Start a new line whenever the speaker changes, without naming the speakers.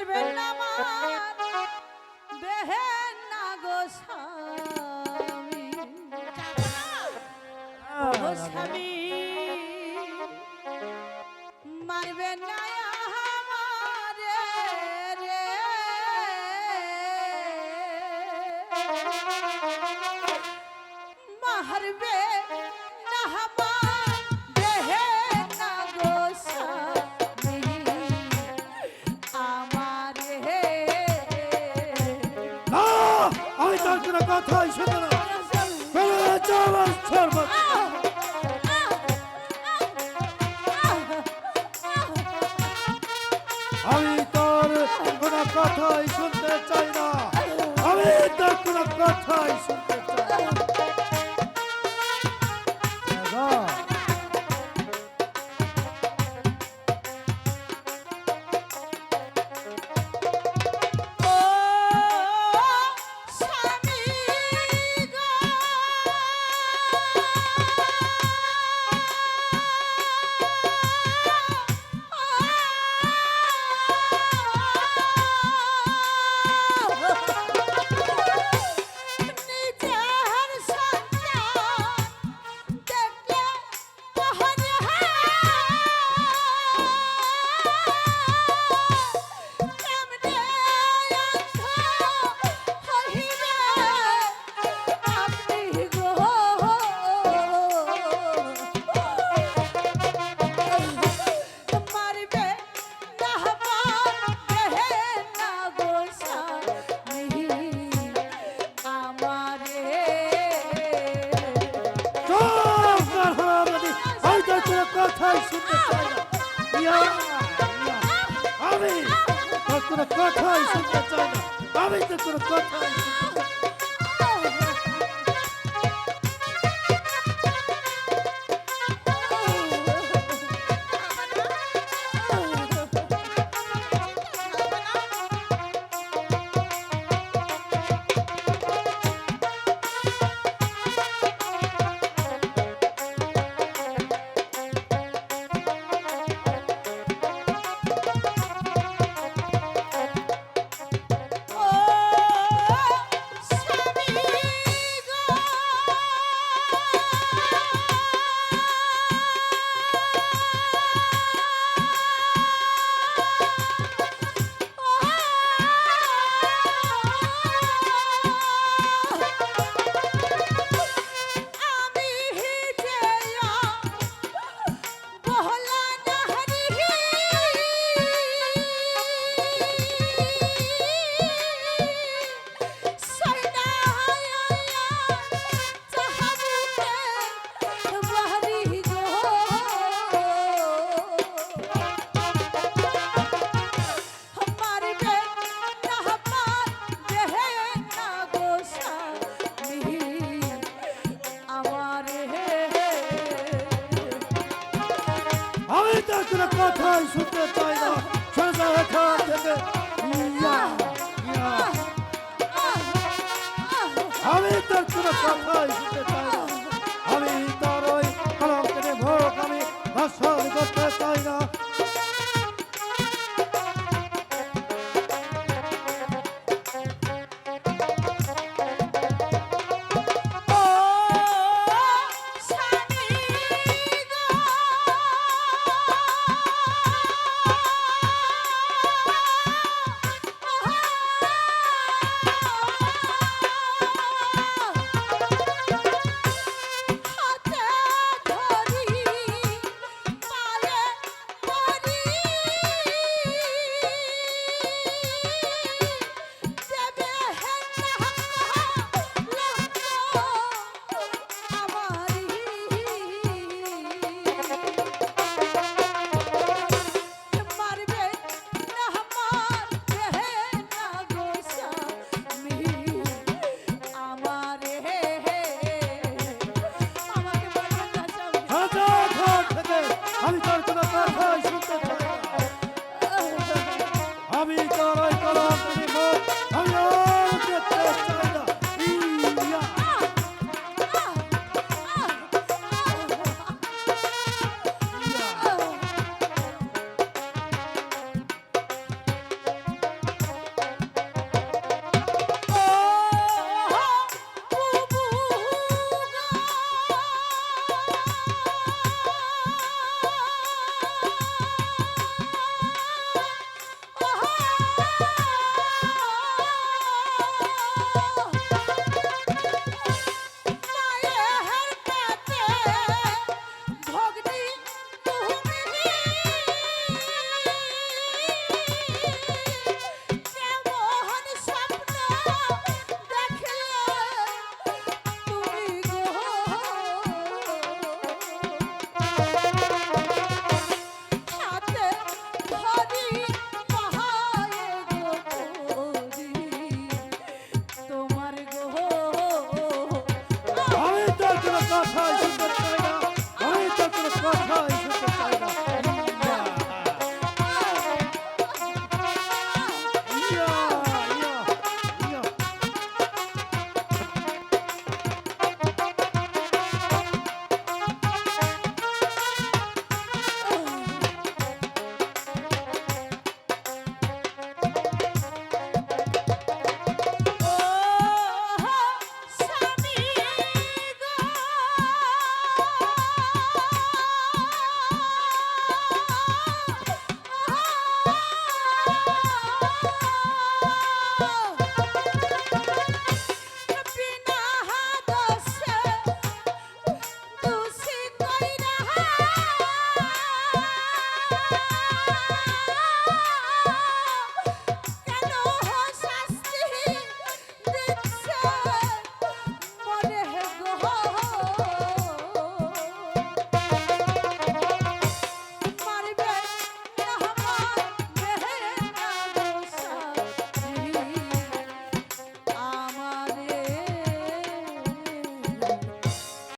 পারবেন না দেহেন না গো স্বামী। ও স্বামী মারবেন মারবে
কথাই শুনতে চাই না। আমি তার কোনো কথাই শুনতে কথা কথা শুনতে চাই না। আমি তো কোনো কথাই শুনতে তোর কথাই শুনতে চাই না। সাজা রেখা থেকে আমি তোর কথাই শুনতে চাই